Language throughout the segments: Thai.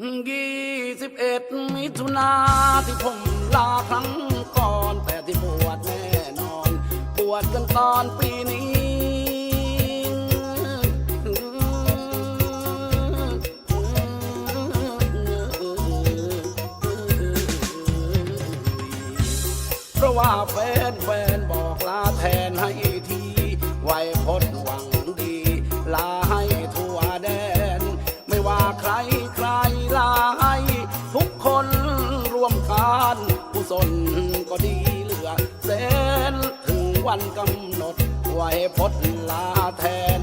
ยี่สิบเอ็ดมิถุนาที่ผมลาครั้งก่อนแต่ที่ปวดแน่นอนปวดกันตอนปีนี้ กำหนดไว้พดลาแทน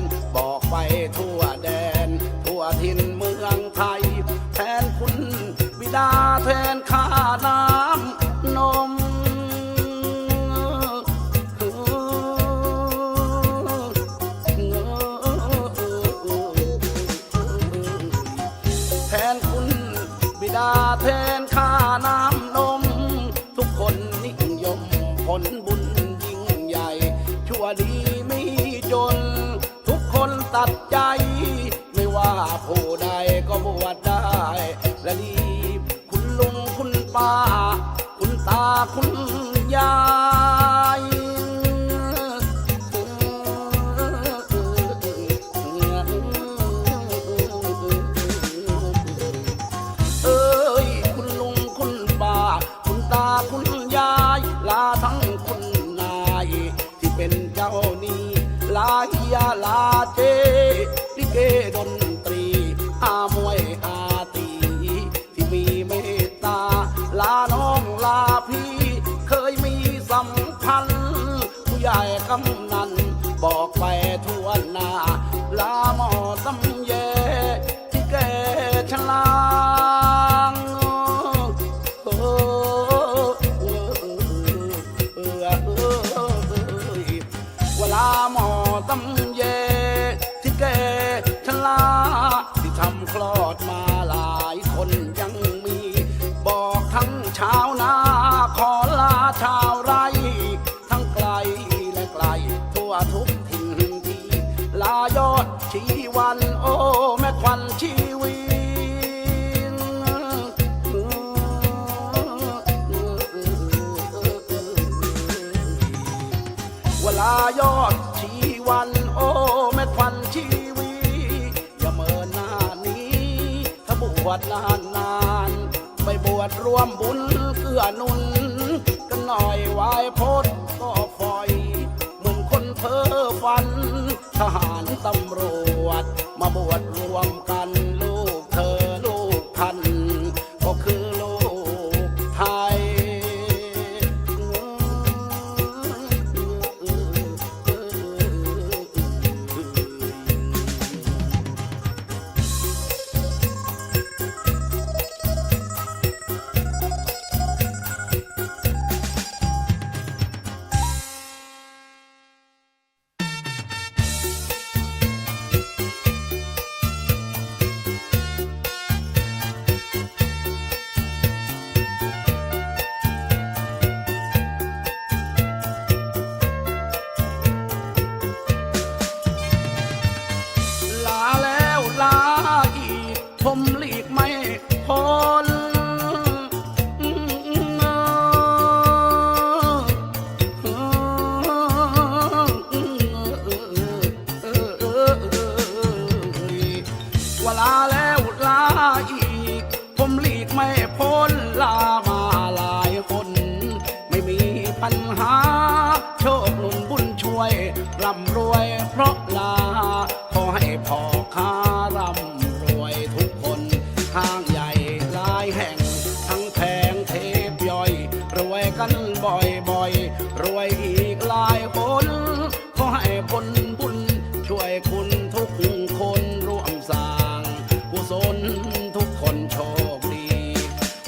เวลายอดชีวันโอ้แม่ควันชีวีอย่าเมินหน้านี้ ถ้าบวชนานนานไปบวชร่วมบุญเกื้อนุน กันหน่อยวายพดก็ฟอยเหมือนคนเพ้อฝัน ทหารตำรวจมาบวชรวม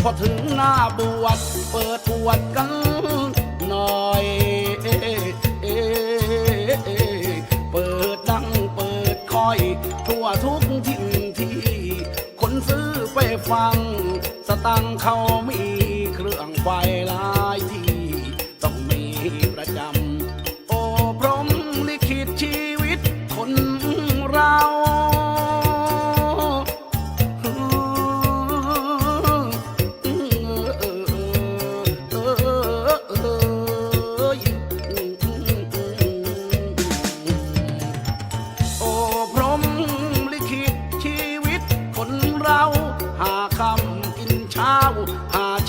อถึงหน้าบวชเปิดปวดกันหน่อยเออเออเปิดดังเปิดคอย ทั่วทุกทิ่นที่ คนซื้อไปฟัง สตังเขามี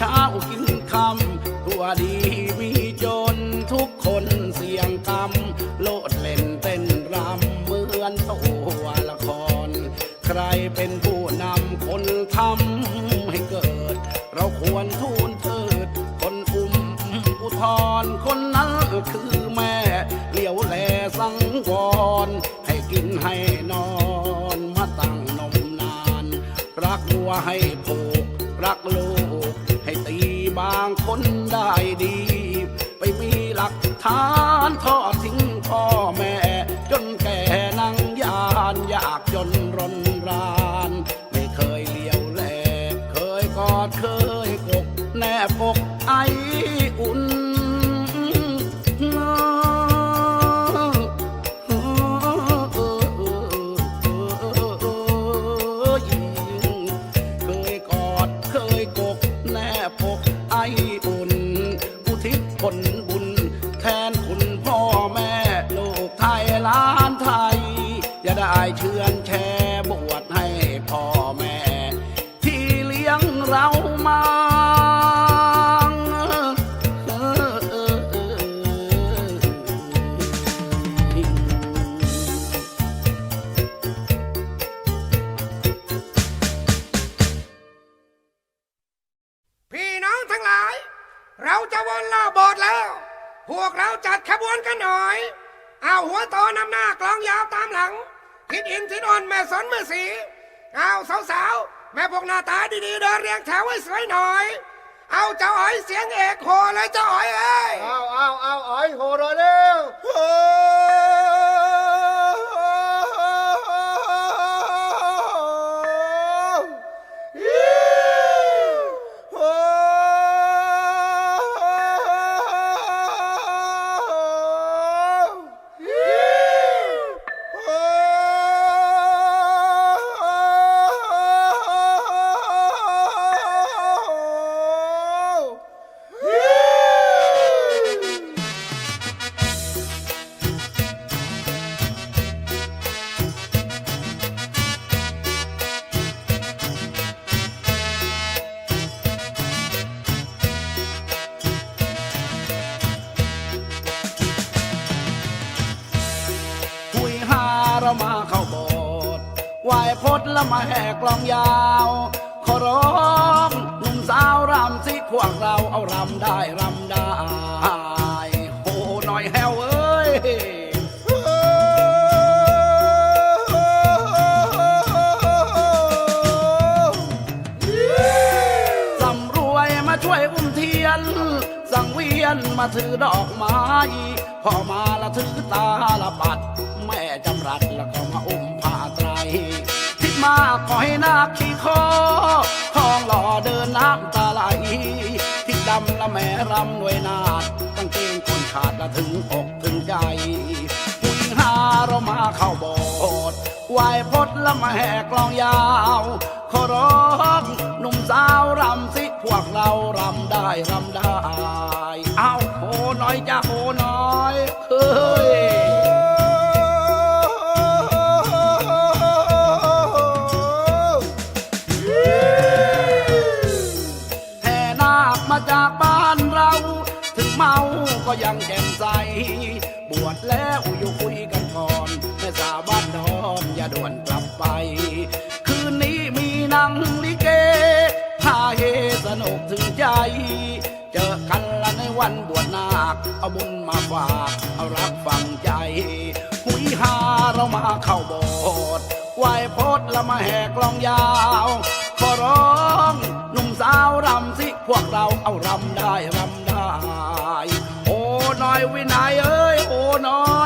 ช้ากินคำตัวดีมีจนทุกคนเสียงกรรมโลดเล่นเต้นรำเหมือนตัวละคร ใครเป็นผู้นำคนทำให้เกิด เราควรทูลเทิด คนอุ้มอุทธรคนนั้นคือแม่เลี้ยวแลสังวร ให้กินให้นอนมาตั้งนมนาน รักวัวให้ผูกรักลูก คนได้ดี ไปมีหลักฐานทอดทิ้งพ่อแม่ จ้าอ๋อยเอ้ย เอาเอาเอาอ้อยโหรอเร็วคุ ล้วมาแห่กลองยาวขอร้องหนุ่มสาวรำสิพวกเราเอารำได้รำได้โหหน่อยแฮวเอ้ยสำรวยมาช่วยอุ้มเทียน สังเวียนมาถือดอกไม้พอมาละถือตาละบัด ขอให้นาคขี่คอทองหล่อเดินน้ำตาไหลทิดดำละแม่รำหน่วยนาดตั้งเกงคนขาดละถึงอกถึงใจผู้หญิงหาเรามาเข้าโบสถ์ไหวพดแล้วมาแหกลองยาวขอร้องหนุ่มสาวรำสิพวกเรารำได้รำได้ เอาโหน่อยจ้าโหน่อยเฮ้ย ก็ยังแจ่มใส บวชแล้วอยู่คุยกันก่อนแม่สาวบ้านดอนอย่าด่วนกลับไป คืนนี้มีหนังลิเกพาเฮสนุกถึงใจ เจอกันละในวันบวชนาค เอาบุญมาฝากเอารักฝังใจหุยหาเรามาเข้าโบสถ์ไหวพดแล้วมาแห่กลองยาวขอร้องหนุ่มสาวรำสิพวกเราเอารำได้รำได วินัยเอ้ยโอ้น้อ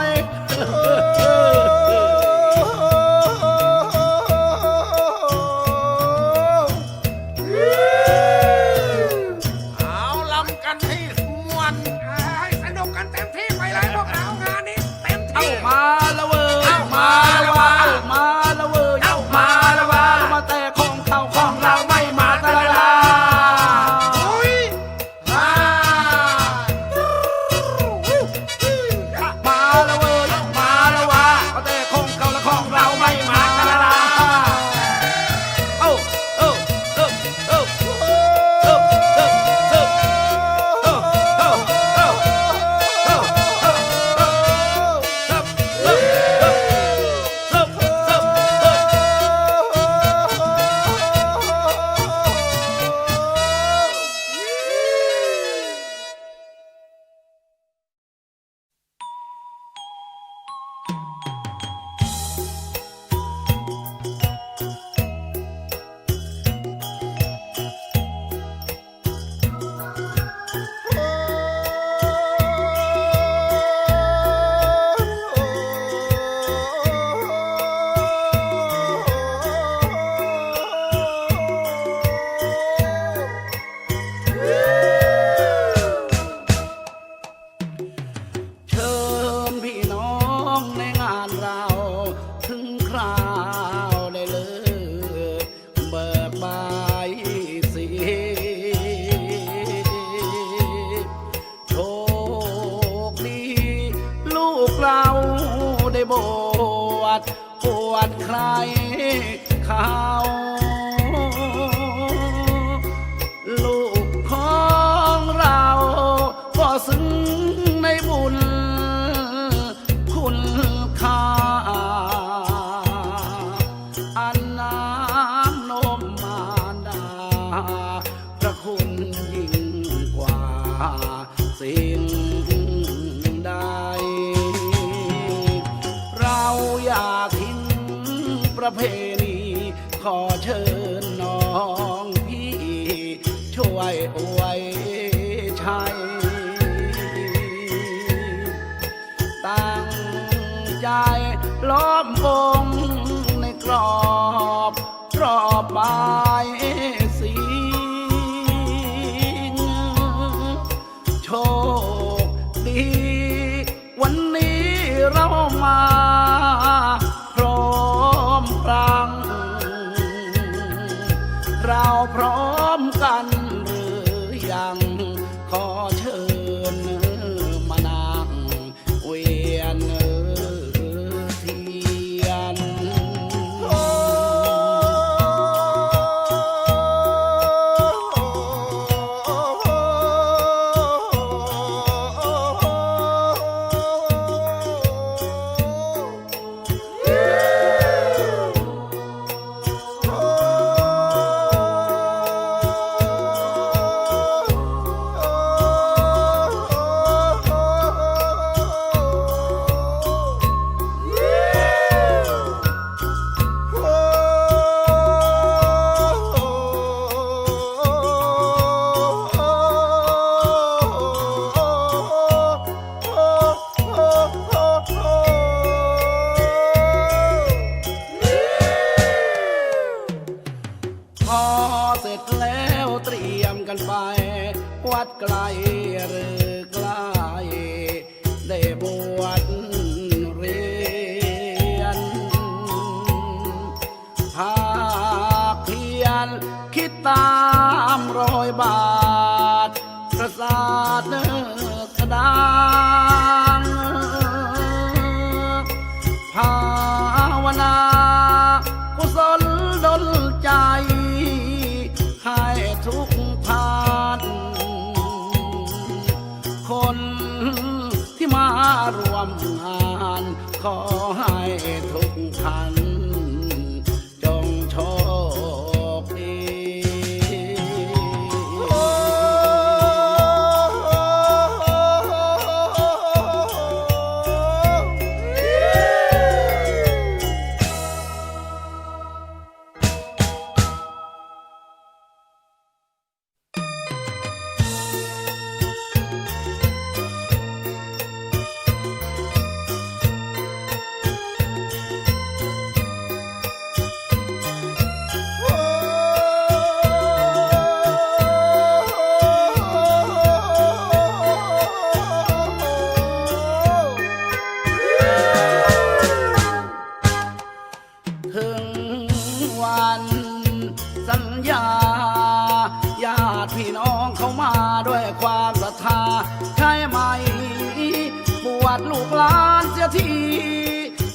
ที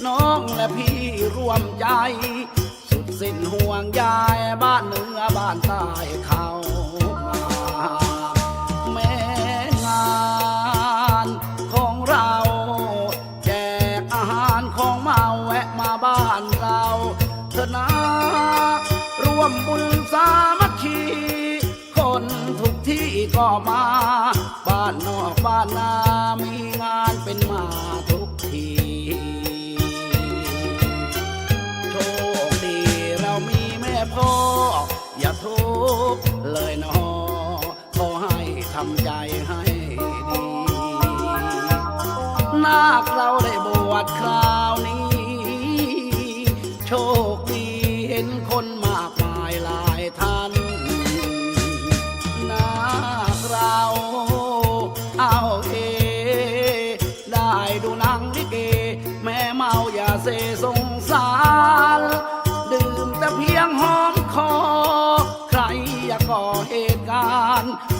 น้องและพี่ร่วมใจ สุดสิ้นห่วงยายบ้านเหนือบ้านใต้เขามาแม้งานของเรา แจกอาหารของเมาแวะมาบ้านเราเถอะนะร่วมบุญสามัคคีคนทุกที่ก็มา บ้านนอกบ้านนามีงานเป็นมา ทุกข์เลยนอขอให้ทำใจให้ดี นาคเราได้บวชคราวนี้ โชคดีเห็นคนมากมายหลายท่าน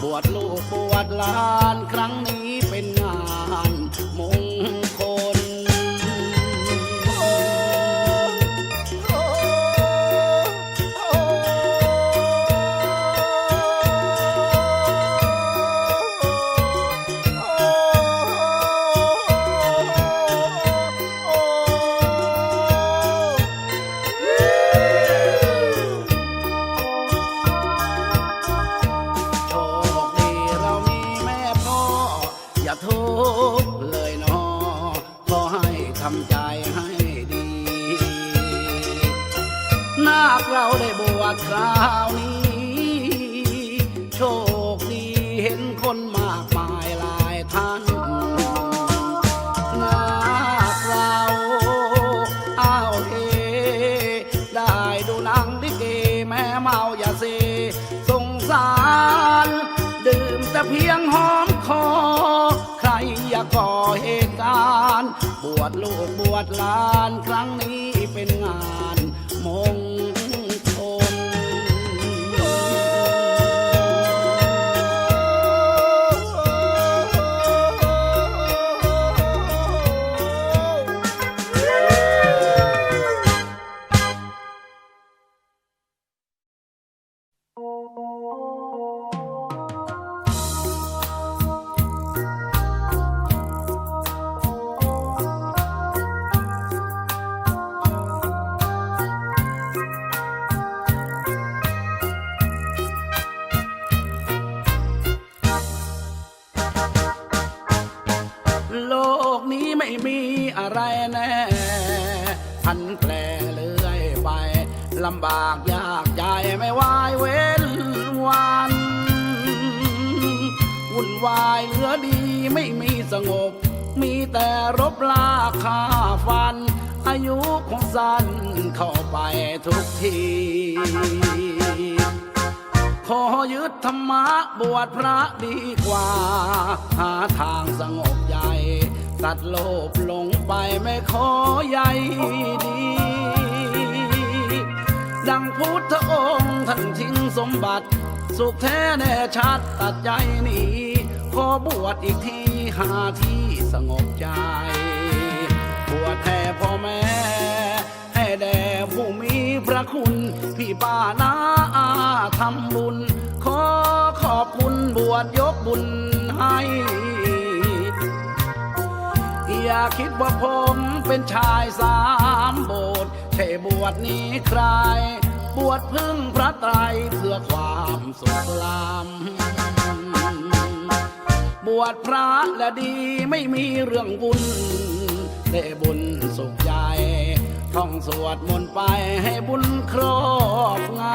บวชลูกบวชหลานครั้งนี้เป็นงานมงำใจให้ดี นาคเราได้บวชคราวนี้ บวชลูกบวชหลานครั้งนี้เป็นงานมง แต่รบลาค่าฟัน อายุของสันเข้าไปทุกที ขอยึดธรรมะบวชพระดีกว่า หาทางสงบใจตัดโลภหลงไปไม่ขอใยดี ดังพุทธองค์ท่านทิ้งสมบัติ สุขแท้แน่ชัดตัดใจหนีขอบวชอีกที หาที่สงบใจบวชแท่พ่อแม่ ให้แด่ผู้มีพระคุณ พี่ป้านาอาทำบุญ ขอขอบคุณบวชยกบุญให้ อย่าคิดว่าผมเป็นชายสามโบสถ์ใช่บวชนี้ใคร บวชพึ่งพระไตรเพื่อความสุขลำ บวชพระและดีไม่มีเรื่องบุญได้บุญสุขใจ ท่องสวดมนต์ไปให้บุญครอบงำ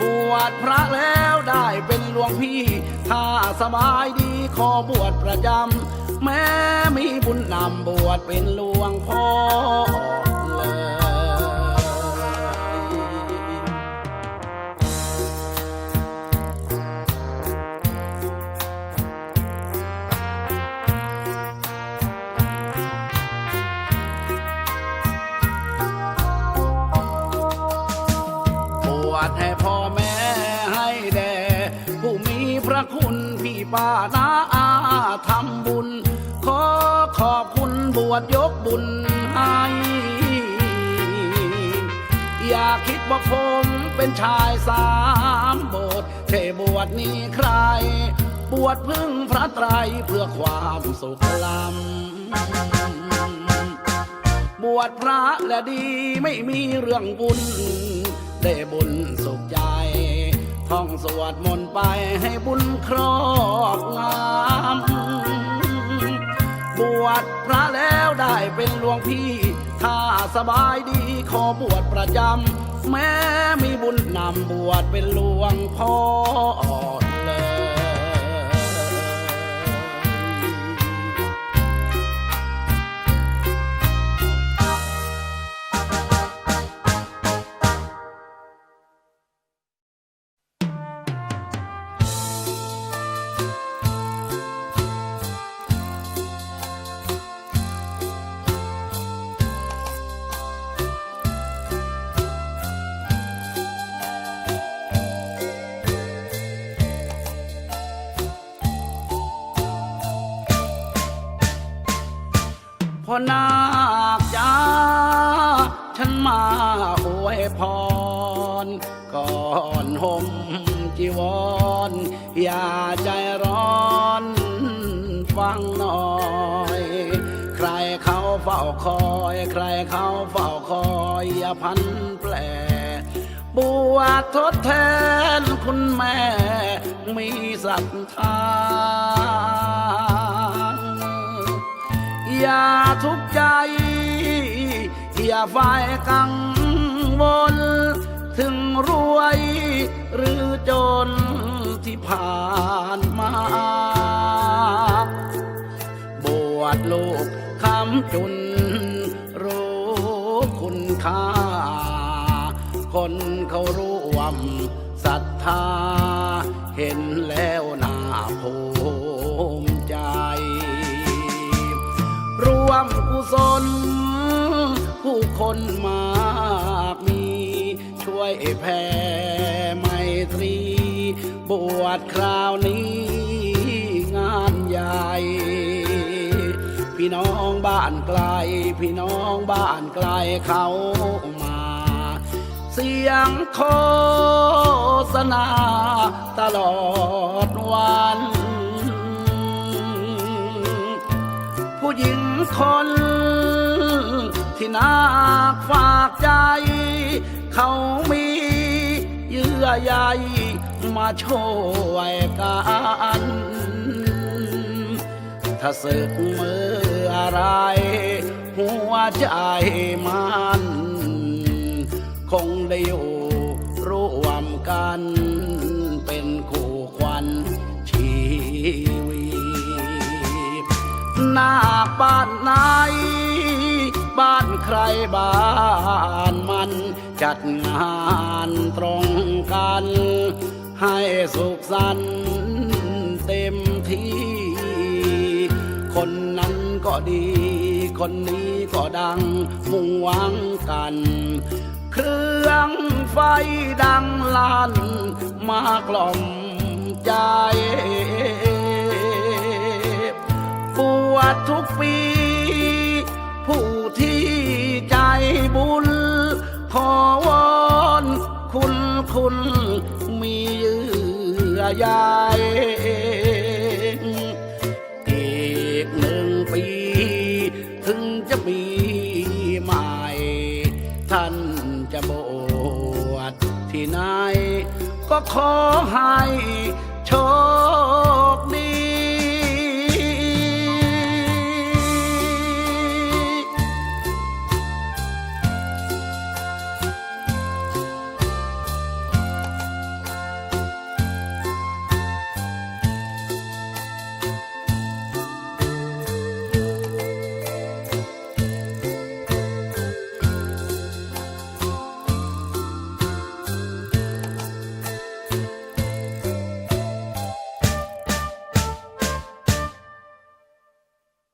บวชพระแล้วได้เป็นหลวงพี่ ถ้าสบายดีขอบวชประจำ แม้มีบุญนำบวชเป็นหลวงพ่อ ป้านาอาทำบุญ ขอขอบคุณบวชยกบุญให้อย่าคิดว่าผมเป็นชายสามโบสถ์ใช่บวชนี้ใคร บวชพึ่งพระไตรเพื่อความสุขลำบวชพระและดีไม่มีเรื่องบุญได้บุญสุขใจ ท่องสวดมนต์ไปให้บุญครอบงำบวชพระแล้วได้เป็นหลวงพี่ ถ้าสบายดีขอบวชประจำ แม้มีบุญนำบวชเป็นหลวงพ่อ นาคจ้าฉันมาอวยพร ก่อนห่มจีวร อย่าใจร้อนฟังหน่อย ใครเขาเฝ้าคอย ใครเขาเฝ้าคอยอย่าพันแปลบวชทดแทนคุณแม่มีศรัทธา อย่าทุกข์ใจ อย่าไฟกังวล ถึงรวยหรือจนที่ผ่านมา บวชโลกคำจุนรู้คุณค่า คนเขาร่วมศรัทธา เห็นแล้วนาภู ศล ผู้คนมากมี ช่วยแผ่ไมตรี บวชคราวนี้ งานใหญ่ พี่น้องบ้านไกล พี่น้องบ้านไกลเขามา เสียงโฆษณาตลอดวัน ผู้หญิงคน ที่น่าฝากใจ เขามีเยื่อใยมาช่วยกันถ้าศึกมืออะไร หัวใจมัน คงได้อยู่ร่วมกัน นาคบ้านไหน บ้านใครบ้านมันจัดงานตรงกัน ให้สุขสันต์เต็มที่ คนนั้นก็ดี คนนี้ก็ดังมุ่งหวังกัน เครื่องไฟดังลั่นมากล่อมใจ ปวดทุกปี ผู้ที่ใจบุญ ขอวอนคุณคุณมีเยื่อใยอีกหนึ่งปี ถึงจะมีใหม่ ท่านจะบวชที่ไหน ก็ขอให้